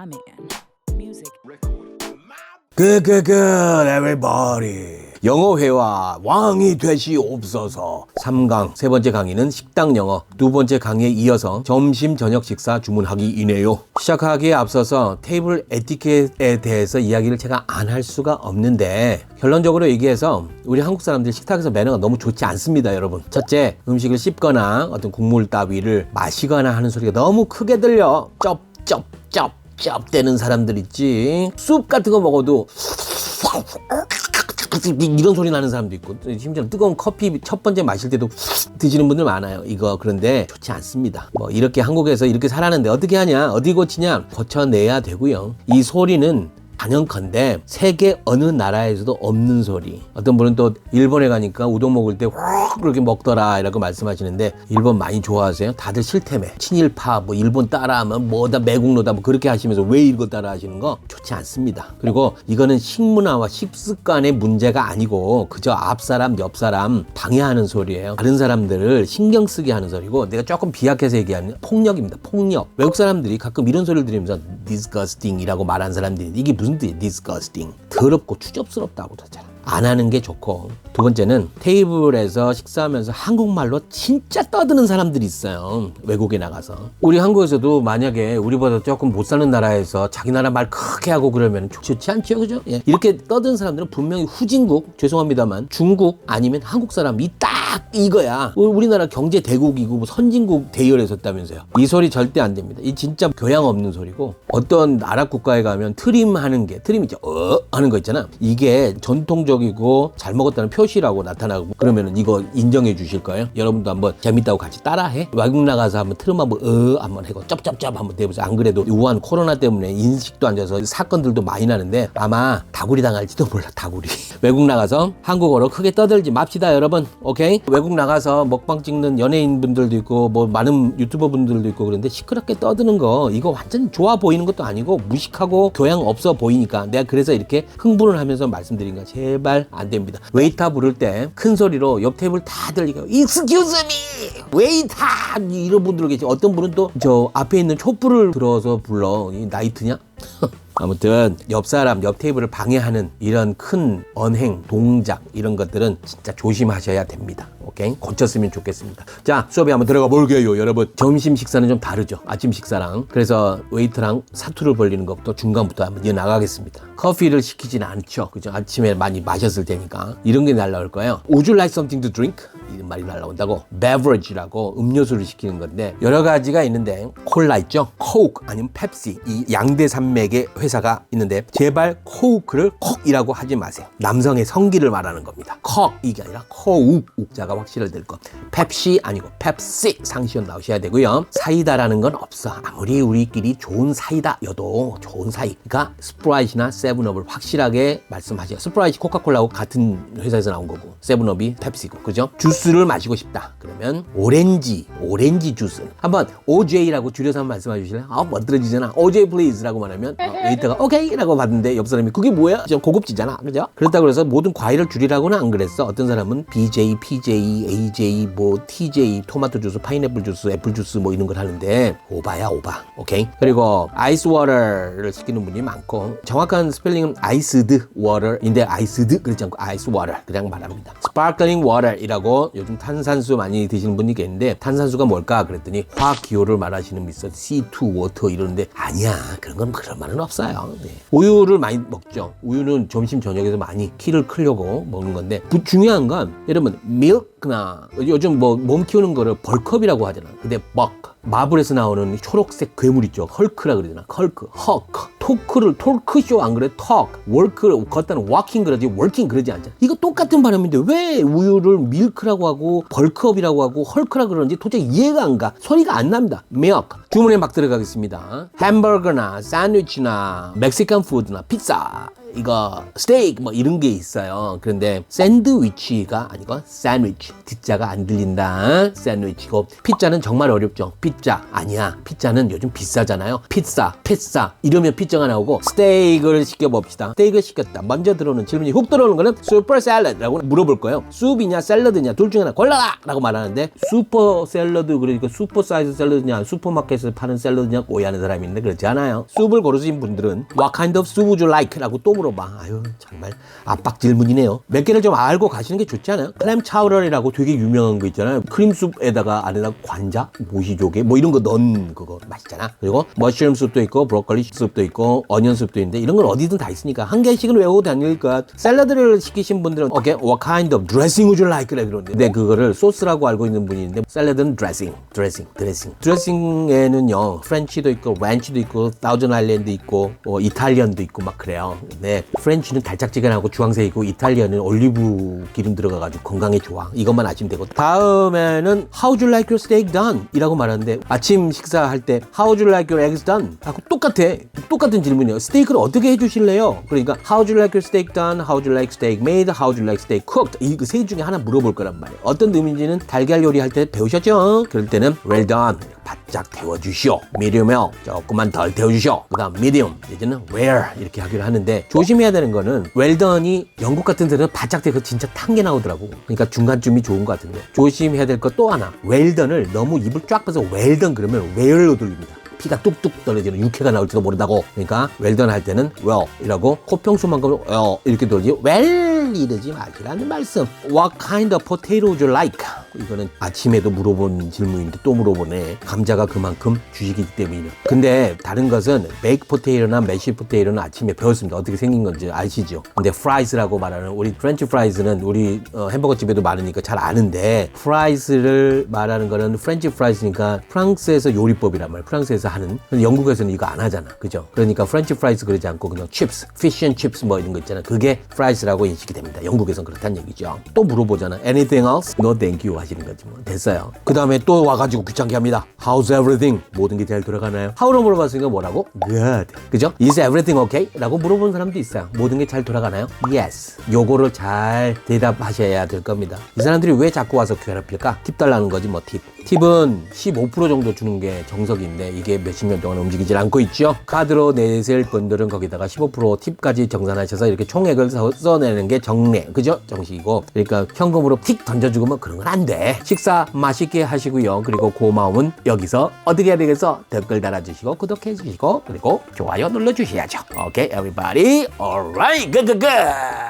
my man. Music. Good, good, good, everybody. 영어 회화 왕이 되시옵소서 3강 세 번째 강의는 식당 영어 두 번째 강의에 이어서 점심 저녁 식사 주문하기이네요 시작하기에 앞서서 테이블 에티켓에 대해서 이야기를 제가 안 할 수가 없는데 결론적으로 얘기해서 우리 한국 사람들 식탁에서 매너가 너무 좋지 않습니다 여러분 첫째 음식을 씹거나 어떤 국물 따위를 마시거나 하는 소리가 너무 크게 들려 쩝쩝쩝 쩝대는 사람들 있지. 숲 같은 거 먹어도 이런 소리 나는 사람도 있고 심지어 뜨거운 커피 첫 번째 마실 때도 드시는 분들 많아요. 이거 그런데 좋지 않습니다. 뭐 이렇게 한국에서 이렇게 살았는데 어떻게 하냐? 어디 고치냐? 고쳐내야 되고요. 이 소리는 단연컨대 세계 어느 나라에서도 없는 소리. 어떤 분은 또 일본에 가니까 우동 먹을 때 확 그렇게 먹더라 이라고 말씀하시는데 일본 많이 좋아하세요? 다들 싫다며. 친일파 뭐 일본 따라하면 뭐다 매국노다 뭐 그렇게 하시면서 왜 이거 따라 하시는 거 좋지 않습니다. 그리고 이거는 식문화와 식습관의 문제가 아니고 그저 앞 사람 옆 사람 방해하는 소리예요. 다른 사람들을 신경 쓰게 하는 소리고 내가 조금 비약해서 얘기하는 폭력입니다. 폭력. 외국 사람들이 가끔 이런 소리를 들으면서 disgusting이라고 말하는 사람들이 이게 무슨 뜻이에요? disgusting. 더럽고 추접스럽다고 그러잖아. 안 하는 게 좋고 두 번째는 테이블에서 식사하면서 한국말로 진짜 떠드는 사람들이 있어요 외국에 나가서. 우리 한국에서도 만약에 우리보다 조금 못 사는 나라에서 자기 나라 말 크게 하고 그러면 좋- 좋지 않죠 그죠? 예. 이렇게 떠드는 사람들은 분명히 후진국 죄송합니다만 중국 아니면 한국 사람이 딱 이거야. 우- 우리나라 경제 대국이고 뭐 선진국 대열에 섰다면서요. 이 소리 절대 안 됩니다. 이 진짜 교양 없는 소리고 어떤 아랍 국가에 가면 트림하는 게 트림 있죠. 어? 하는 거 있잖아. 이게 전통적 이고 잘 먹었다는 표시라고 나타나고 그러면은 이거 인정해 주실 거예요? 여러분도 한번 재밌다고 같이 따라해? 외국 나가서 한번 트림 한번 어 한번 해고 쩝쩝쩝 한번 대보세요 안 그래도 우한 코로나 때문에 인식도 안 좋아서 사건들도 많이 나는데 아마 다구리 당할지도 몰라 다구리. 외국 나가서 한국어로 크게 떠들지 맙시다 여러분. 오케이? 외국 나가서 먹방 찍는 연예인 분들도 있고 뭐 많은 유튜버 분들도 있고 그런데 시끄럽게 떠드는 거 이거 완전 좋아 보이는 것도 아니고 무식하고 교양 없어 보이니까 내가 그래서 이렇게 흥분을 하면서 말씀드린 거 제발 안 됩니다. 웨이터 부를 때 큰 소리로 옆 테이블 다 들리게 Excuse me! 웨이터! 이런 분들 계시 어떤 분은 또 저 앞에 있는 촛불을 들어서 불러. 이 나이트냐? 아무튼 옆 사람 옆 테이블을 방해하는 이런 큰 언행 동작 이런 것들은 진짜 조심하셔야 됩니다 오케이? 고쳤으면 좋겠습니다. 자 수업에 한번 들어가 볼게요 여러분. 점심 식사는 좀 다르죠? 아침 식사랑. 그래서 웨이트랑 사투를 벌리는 것부터 중간부터 한번 이어 나가겠습니다. 커피를 시키진 않죠? 그죠? 아침에 많이 마셨을 테니까. 이런 게 날라올 거예요. Would you like something to drink? 말이 날라온다고 beverage라고 음료수를 시키는 건데 여러 가지가 있는데 콜라 있죠? 코크 아니면 펩시 이 양대 산맥의 회사가 있는데 제발 코크를 콕이라고 하지 마세요. 남성의 성기를 말하는 겁니다. 콕 이게 아니라 코욱 욱자가 확실할 될거 펩시 아니고 펩시 상시연 나오셔야 되고요. 사이다라는 건 없어. 아무리 우리끼리 좋은 사이다여도 좋은 사이 그러니까 스프라이트나 세븐업을 확실하게 말씀하세요. 스프라이트 코카콜라하고 같은 회사에서 나온 거고 세븐업이 펩시고. 그죠? 주스를 마시고 싶다. 그러면 오렌지 오렌지 주스. 한번 OJ라고 줄여서 한번 말씀해 주실래요? 아 멋들어지잖아. OJ please라고 말하면 어, 웨이터가 오케이라고 받는데 옆 사람이 그게 뭐야? 좀 고급지잖아. 그죠? 그렇다고 해서 모든 과일을 줄이라고는 안 그랬어. 어떤 사람은 BJ, PJ, AJ, 뭐 TJ, 토마토 주스, 파인애플 주스, 애플 주스 뭐 이런 걸 하는데 오바야 오바. 오케이? 그리고 아이스 워터를 시키는 분이 많고 정확한 스펠링은 아이스드 워터인데 아이스드 그렇지 않고 아이스 워터 그냥 말합니다. 스파클링 워터이라고 요즘 탄산수 많이 드시는 분이 계는데 탄산수가 뭘까? 그랬더니 화학 기호를 말하시는 있어 C2 워터 이러는데 아니야. 그런 건 그런 말은 없어요. 네. 우유를 많이 먹죠. 우유는 점심 저녁에서 많이 키를 크려고 먹는 건데 부- 중요한 건 여러분 밀크나 요즘 뭐 몸 키우는 거를 벌컵이라고 하잖아. 근데 벅 마블에서 나오는 초록색 괴물 있죠. 헐크라 그러잖아. 헐크 헉 토크를 토크쇼 안 그래? 턱 월크를 걷다는 워킹 그러지 월킹 그러지 않잖아. 이거 똑같은 발음인데 왜 우유를 밀크라고 하고 벌크업이라고 하고 헐크라 그러는지 도저히 이해가 안 가. 소리가 안 납니다. milk. 주문에 막 들어가겠습니다. 햄버거나 샌드위치나 멕시칸 푸드나 피자 이거 스테이크 뭐 이런 게 있어요. 그런데 샌드위치가 아니고 샌드위치 D자가 안 들린다. 샌드위치고 피자는 정말 어렵죠. 피자 아니야. 피자는 요즘 비싸잖아요. 피자, 피자 이러면 피자가 나오고 스테이크를 시켜 봅시다. 스테이크 시켰다. 먼저 들어오는 질문이 훅 들어오는 거는 슈퍼 샐러드라고 물어볼 거예요. 숲이냐 샐러드냐 둘 중에 하나 골라라라고 말하는데 슈퍼 샐러드 그러니까 슈퍼 사이즈 샐러드냐 슈퍼마켓에서 파는 샐러드냐 오해하는 사람이 있는데 그렇지 않아요. 숲을 고르신 분들은 What kind of soup would you like?라고 또 물어봐. 아유 정말 압박 질문이네요. 몇 개를 좀 알고 가시는 게 좋지 않아요? 크렘 차우럴이라고 되게 유명한 거 있잖아요. 크림숲에다가 안에다 관자, 모시조개 뭐 이런 거 넣은 그거 맛있잖아. 그리고 머쉬룸 숲도 있고 브로콜리 숲도 있고 어니언 숲도 있는데 이런 건 어디든 다 있으니까 한 개씩은 외우고 다니니까 샐러드를 시키신 분들은 오케이 what kind of dressing would you like? 라 그러는데 근데 그거를 소스라고 알고 있는 분이 있는데 샐러드는 드레싱, 드레싱. 드레싱에는요 프렌치도 있고 렌치도 있고 사우전 아일랜드 있고 뭐 이탈리언도 있고 막 그래요. 근데 프렌치는 달짝지근하고 주황색이고 이탈리언은 올리브 기름 들어가가지고 건강에 좋아. 이것만 아시면 되고 다음에는 How would you like your steak done? 이라고 말하는데 아침 식사할 때 How would you like your eggs done? 하고 똑같아. 똑같은 질문이에요. 스테이크를 어떻게 해주실래요? 그러니까 How would you like your steak done? How would you like steak made? How would you like steak cooked? 이세 그 중에 하나 물어볼 거란 말이에요. 어떤 의미인지는 달걀 요리할 때 배우셨죠? 그럴 때는 well done. 바짝 데워주시오. well. 조금만 덜 데워주시오. 그 다음 medium. 이제는 rare. 이렇게 하기로 하는데 조심해야 되는 거는 done이 영국 같은 데는 바짝 데서 진짜 탄 게 나오더라고. 그러니까 중간쯤이 좋은 것 같은데 조심해야 될 것 또 하나. done을 너무 입을 쫙 빼서 done 그러면 where로 돌립니다. 피가 뚝뚝 떨어지는 육회가 나올지도 모른다고. 그러니까 웰던 할 때는 well 이라고 코평수만큼 well 이렇게 돌지 well 이러지 마시라는 말씀. What kind of potato would you like? 이거는 아침에도 물어본 질문인데 또 물어보네. 감자가 그만큼 주식이기 때문이네. 근데 다른 것은 베이크 포테이토나 메시 포테이토는 아침에 배웠습니다. 어떻게 생긴 건지 아시죠? 근데 프라이스라고 말하는 우리 프렌치 프라이즈는 우리 어, 햄버거 집에도 많으니까 잘 아는데 프라이스를 말하는 거는 프렌치 프라이스니까 프랑스에서 요리법이란 말이에요. 프랑스에서 하는. 영국에서는 이거 안 하잖아. 그죠? 그러니까 프렌치 프라이스 그러지 않고 그냥 칩스, 피쉬 앤 칩스 뭐 이런 거 있잖아. 그게 프라이스라고 인식이 됩니다. 영국에선 그렇다는 얘기죠. 또 물어보잖아. Anything else? No thank you 하시는 거지 뭐. 됐어요. 그 다음에 또 와가지고 귀찮게 합니다. How's everything? 모든 게 잘 돌아가나요? How로 물어봤으니까 뭐라고? Good. 그죠? Is everything okay? 라고 물어보는 사람도 있어요. 모든 게 잘 돌아가나요? Yes. 요거를 잘 대답하셔야 될 겁니다. 이 사람들이 왜 자꾸 와서 괴롭힐까? 팁 달라는 거지 뭐 팁. 팁은 15% 정도 주는 게 정석인데 이게 몇십 년 동안 움직이질 않고 있죠. 카드로 내실 분들은 거기다가 15% 팁까지 정산하셔서 이렇게 총액을 써- 써내는 게 정례. 그죠? 정식이고. 그러니까 현금으로 틱 던져주고 뭐 그런 건 안 돼. 식사 맛있게 하시고요. 그리고 고마움은 여기서 어떻게 해야 되겠어? 댓글 달아주시고 구독해 주시고 그리고 좋아요 눌러 주셔야죠. 오케이, everybody. Alright, good, good, good.